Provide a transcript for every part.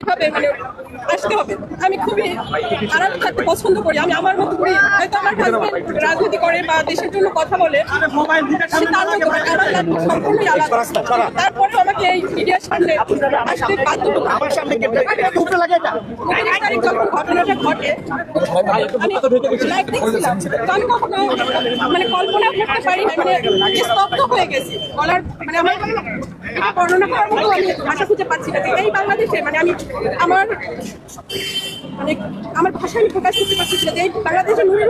হবে মানে আসতে হবে। আমি খুবই আরাম থাকতে পছন্দ করি। আমি আমার মতো করি হয়তো আমার রাজনীতি করে বা দেশের জন্য কথা বলে সম্পূর্ণই আলাদা। তারপরে আমাকে এই মিডিয়ার সামনে আসতে বাধ্য আমার সামনে যখন ঘটনাটা ঘটে আমি লাইভ দেখছিলাম। আমি কখনো মানে কল্পনা করতে পারি মানে স্তব্ধ হয়ে গেছি। বলার মানে আমার বর্ণনা করার মতো আমি ভাষা খুঁজে পাচ্ছি না। যে এই বাংলাদেশে মানে আমি আমার মানে আমার ভাষা আমি প্রকাশ করতে পারছি না। যে এই ধরনের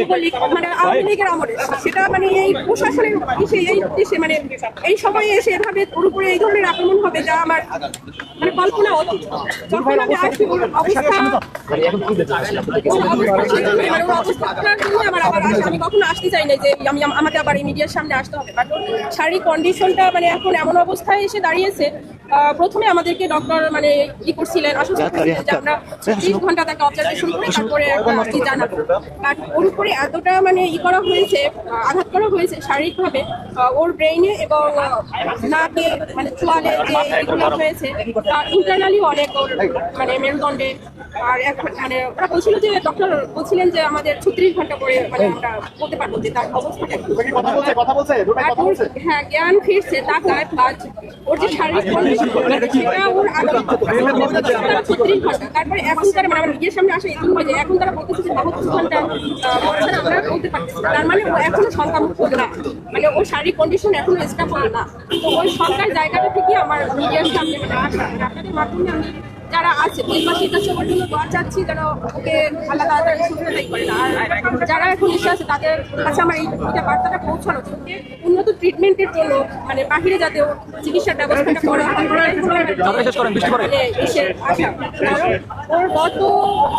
যুবলীগ মানে আওয়ামী লীগের আমলে। সেটা মানে এই প্রশাসনের এই দেশে মানে এই সময়ে এসে এভাবে ওর উপরে এই ধরনের আক্রমণ হবে যা আমার মানে কল্পনা অতীত। যখন আমি ওর অবস্থা মানে কখনো আসতে চাই না যে আমি আম- আমাকে আবার এই মিডিয়ার সামনে আসতে হবে। বাট শারীরিক কন্ডিশনটা মানে এখন এমন অবস্থায় এসে দাঁড়িয়েছে আহ, প্রথমে আমাদেরকে ডক্টর মানে ই করছিলেন আশ্বস্ত করছিলেন যে আমরা ত্রিশ ঘণ্টা তাকে অবজারভেশন করে তারপরে একটা জানাব। বাট ওর উপরে এতটা মানে ই করা হয়েছে, আঘাত করা হয়েছে শারীরিকভাবে ওর ব্রেইনে এবং নাকে মানে চোয়ালে যে এগুলো হয়েছে ইন্টারনালি অনেক ওর মানে মেরুদণ্ডে আর এখন মানে ওরা বলছিল যে ডক্টর বলছিলেন যে আমাদের ছত্রিশ ঘণ্টা করে মানে আমরা বলতে পারব যে তার অবস্থাটা হ্যাঁ জ্ঞান ফিরছে তাকায় প্লাস ওর যে শারীরিক কন্ডিশন সেটা ওর তারা ছত্রিশ ঘণ্টা তারপরে এখন তারা মানে আমার নিজের সামনে আসে এরকম হয় যে এখন তারা বলতেছে যে বাহাত্তর ঘণ্টা আমরা বলতে পারতেছি তার মানে ও এখনও সংখ্যামুক্ত না। মানে ওর শারীরিক কন্ডিশন এখনও স্টেবল না। তো ওই সংখ্যার জায়গাটা থেকে আমার মিডিয়ার সামনে মানে আসা। মানে মাধ্যমে আমি যারা আছে দেশবাসীর কাছে ওর জন্য দোয়া চাচ্ছি যেন ওকে আল্লাহ তাড়াতাড়ি সুস্থতাই করে না। আর যারা এখন এসে আছে তাদের কাছে আমার এই এটা বার্তাটা পৌঁছানো ওকে উন্নত ট্রিটমেন্টের জন্য মানে বাহিরে যাতে চিকিৎসার ব্যবস্থাটা করা হয় মানে এসে আসা। কারণ ওর গত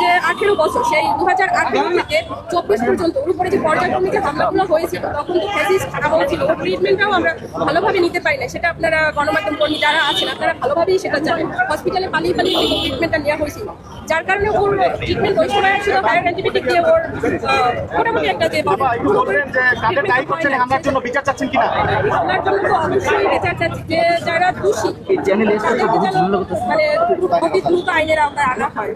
যে আঠেরো বছর সেই দু হাজার আঠেরো থেকে চব্বিশ পর্যন্ত ওর উপরে যে পর্যায়ক্রমিক যে হামলাগুলো হয়েছিল তখন তো ফেসিস আমল ছিল ওর ট্রিটমেন্টটাও আমরা ভালোভাবে নিতে পারি না সেটা আপনারা গণমাধ্যম কর্মী যারা আছেন আপনারা ভালোভাবেই সেটা জানেন। হসপিটালে পালিয়ে পালিয়ে ট্রিটমেন্টটা নেওয়া হয়েছিল। যার কারণে ওর ট্রিটমেন্ট ওই সময় ছিল হায়ার অ্যান্টিবায়োটিক দিয়ে ওর মোটামুটি একটা যে হামলার জন্য বিচার চাচ্ছেন কিনা? হামলার জন্য তো অবশ্যই বিচার চাচ্ছি যে যারা দোষী মানে অতি দ্রুত আইনের আওতায় আনা হয়।